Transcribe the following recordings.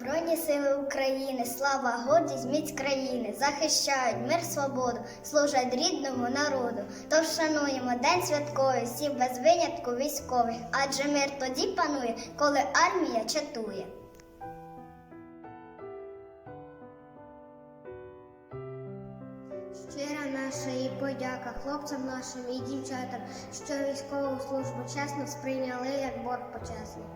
Збройні сили України, слава, гордість, міць країни, захищають мир, свободу, служать рідному народу. Тож шануємо день святковий, всі без винятку військових, адже мир тоді панує, коли армія чатує. Щира наша і подяка хлопцям нашим і дівчатам, що військову службу чесно сприйняли як борг почесний.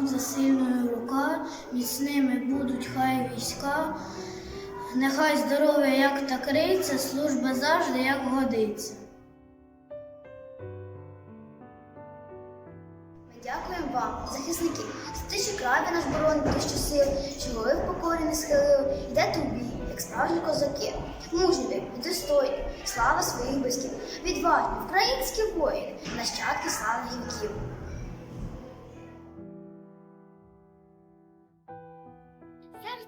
Буде сильною рука, міцними будуть хай війська. Нехай здоров'я як та криця, служба завжди як годиться. Ми дякуємо вам, захисники, за те, що край наш боронить тисячу сил, що ви в покорі не схилили, йдете у бій, як справжні козаки. Мужні ви, і достойні, слава своїх близьких, відважні, українські воїни, нащадки славних віків.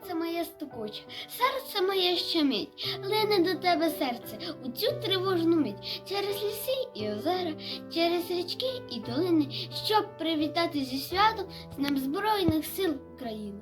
Серце моє стукоче, серце моє щемить, лине до тебе серце у цю тривожну мить через ліси і озера, через річки і долини, щоб привітати зі святом з нам Збройних сил України.